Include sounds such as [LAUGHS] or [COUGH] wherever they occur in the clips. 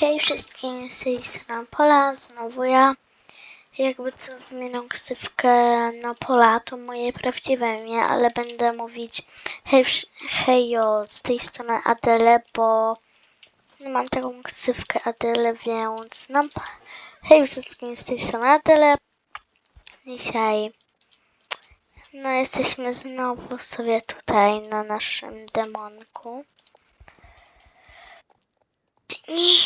Hej wszystkim, z tej strony Pola, znowu ja. Jakby co zmienią ksywkę na Pola, to moje prawdziwe imię, ale będę mówić hej, hejo, z tej strony Adele, bo mam taką ksywkę Adele, więc no hej wszystkim, z tej strony Adele. Dzisiaj no jesteśmy znowu sobie tutaj na naszym demonku. I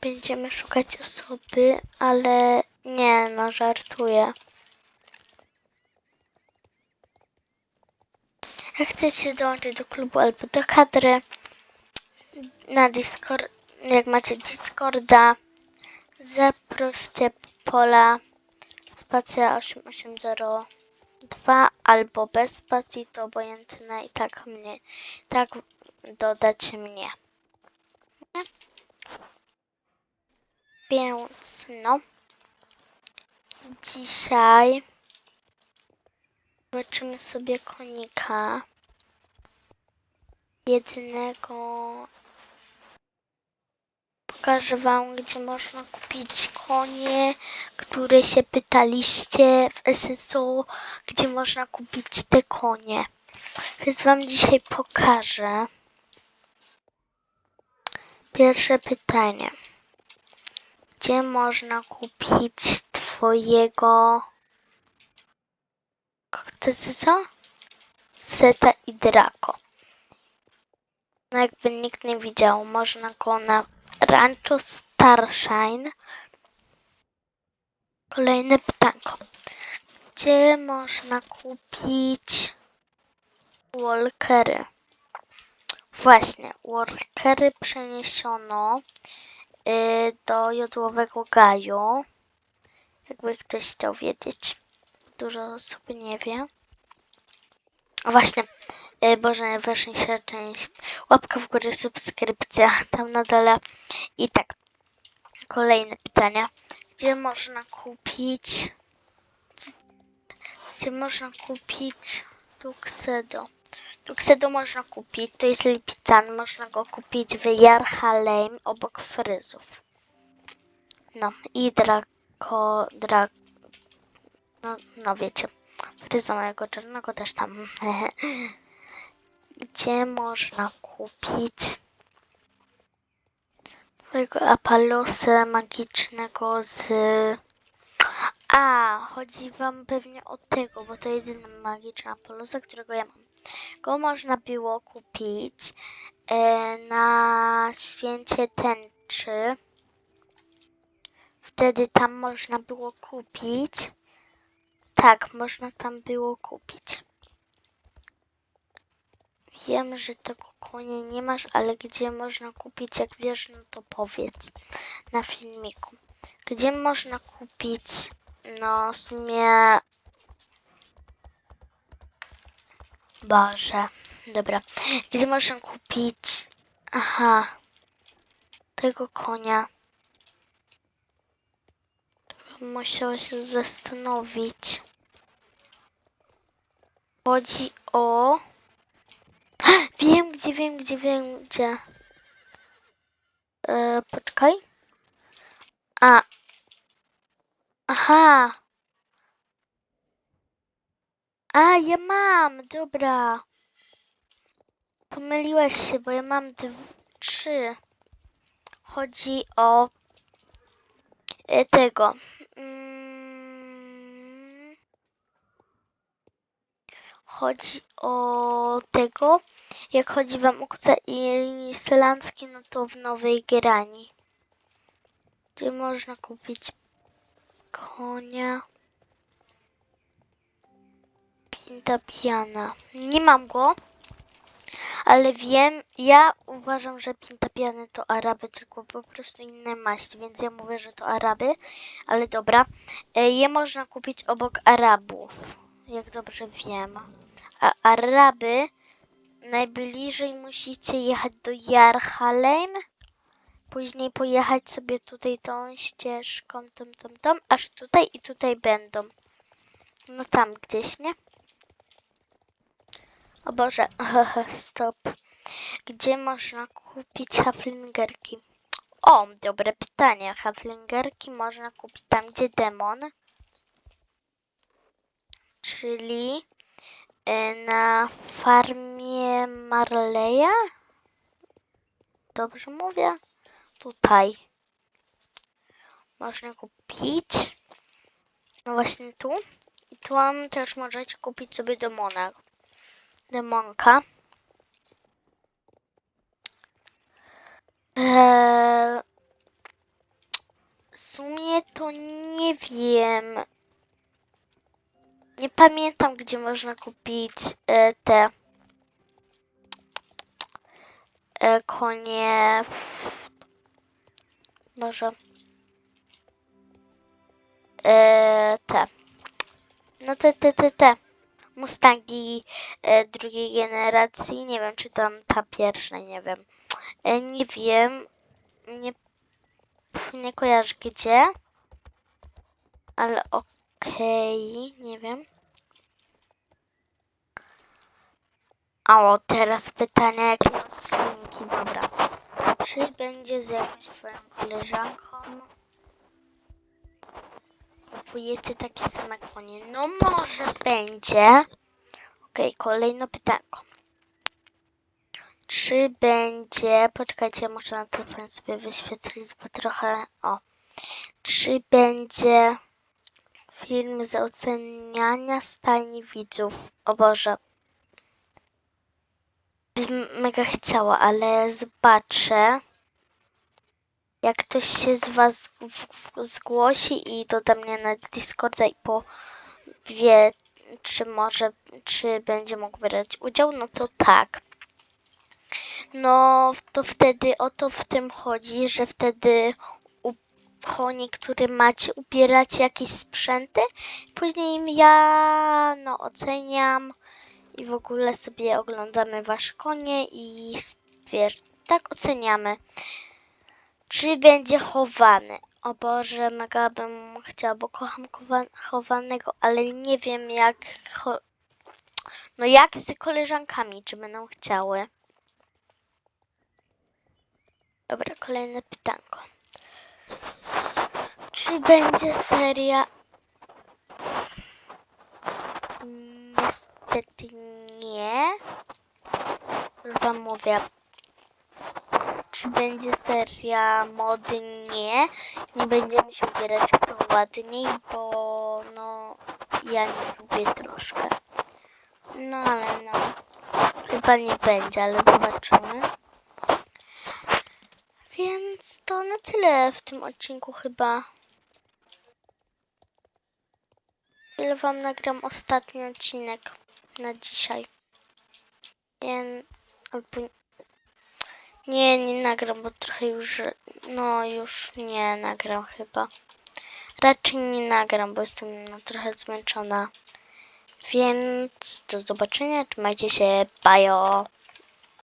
będziemy szukać osoby, ale nie, no żartuję. Jak chcecie dołączyć do klubu albo do kadry, na Discord, jak macie Discorda, zaproście pola spacja 8802 albo bez spacji, to obojętne i tak mnie, tak dodać mnie. Więc no. Dzisiaj zobaczymy sobie konika. Jednego. Pokażę wam, gdzie można kupić konie, które się pytaliście w SSO, gdzie można kupić te konie. Więc wam dzisiaj pokażę. Pierwsze pytanie gdzie można kupić twojego to jest co? Seta i Draco. No jakby nikt nie widział, można go na Rancho Starshine. Kolejne pytanko. Gdzie można kupić walkery? Właśnie, walkery przeniesiono y, do jodłowego gaju. Jakby ktoś chciał wiedzieć. Dużo osób nie wie. Właśnie, y, Boże, najważniejsza część. Łapka w górę, subskrypcja [LAUGHS] tam na dole. I tak, kolejne pytania. Gdzie można kupić... Gdzie można kupić Tuxedo? Tuxedo można kupić, to jest Lipitan, można go kupić w Jarhalheim obok fryzów. No i Draco, Dra... No, no wiecie, fryza mojego czarnego też tam. [LAUGHS] Gdzie można kupić twojego Apalosa magicznego z... A, chodzi wam pewnie o tego, bo to jedyny magiczny Apolosa, którego ja mam go można było kupić e, na święcie tęczy. Wtedy tam można było kupić. Tak, można tam było kupić. Wiem, że tego konia nie masz, ale gdzie można kupić, jak wiesz, no to powiedz na filmiku. Gdzie można kupić, no w sumie Boże. Dobra. Gdzie można kupić... Aha. Tego konia. Musiała się zastanowić. Chodzi o... [GASPS] Wiem gdzie, wiem gdzie, wiem gdzie. E, poczekaj. A. Aha. A, ja mam, dobra. Pomyliłaś się, bo ja mam trzy. Chodzi o e, tego. Mm, chodzi o tego. Jak chodzi wam o kuca i Selancki, no to w Nowej Gerani. Gdzie można kupić konia? Pinta Piana. Nie mam go, ale wiem, ja uważam, że Pinta Piany to Araby, tylko po prostu inne maści, więc ja mówię, że to Araby, ale dobra. E, Je można kupić obok Arabów, jak dobrze wiem. A Araby najbliżej musicie jechać do Jarhalem, później pojechać sobie tutaj tą ścieżką, tą, tą, tą, aż tutaj i tutaj będą. No tam gdzieś, nie? O Boże, stop. Gdzie można kupić haflingerki? O, dobre pytanie. Haflingerki można kupić tam, gdzie demon. Czyli e, na farmie Marleya? Dobrze mówię? Tutaj. Można kupić. No właśnie tu. I tu mam też możecie kupić sobie demona. Demonka. Eee, w sumie to nie wiem. Nie pamiętam, gdzie można kupić e, te e, konie. Może. E, te. No te, te, te, te. Mustangi e, drugiej generacji. Nie wiem, czy tam ta pierwsza, nie wiem. E, nie wiem. Nie, nie kojarzę gdzie. Ale okej, nie wiem. A o, teraz pytania, jakie odcinki, dobra. Czy będzie z jakąś swoją koleżanką? Kupujecie takie same konie? No może będzie. Okej, kolejne pytanko. Czy będzie... Poczekajcie, muszę na telefon sobie wyświetlić, bo trochę... O. Czy będzie film z oceniania stajni widzów? O Boże. Mega chciała, ale zobaczę. Jak ktoś się z Was zgłosi i doda mnie na Discorda i powie, czy może, czy będzie mógł brać udział, no to tak. No, to wtedy o to w tym chodzi, że wtedy koni, który macie, ubieracie jakieś sprzęty, później ja, no, oceniam i w ogóle sobie oglądamy wasze konie i wiesz, tak oceniamy. Czy będzie chowany? O Boże, mega bym chciała, bo kocham chowa- chowanego, ale nie wiem jak. No jak z koleżankami, czy będą chciały. Dobra, kolejne pytanko. Czy będzie seria? Niestety nie. Już wam mówię. Czy będzie seria mody? Nie. Nie będziemy się ubierać kto ładniej, bo no ja nie lubię troszkę. No ale no. Chyba nie będzie, ale zobaczymy. Więc to na tyle w tym odcinku chyba. Ile wam nagram ostatni odcinek na dzisiaj. Więc albo nie, nie nagram, bo trochę już no już nie nagram chyba. Raczej nie nagram, bo jestem no, trochę zmęczona. Więc do zobaczenia, trzymajcie się, bajo.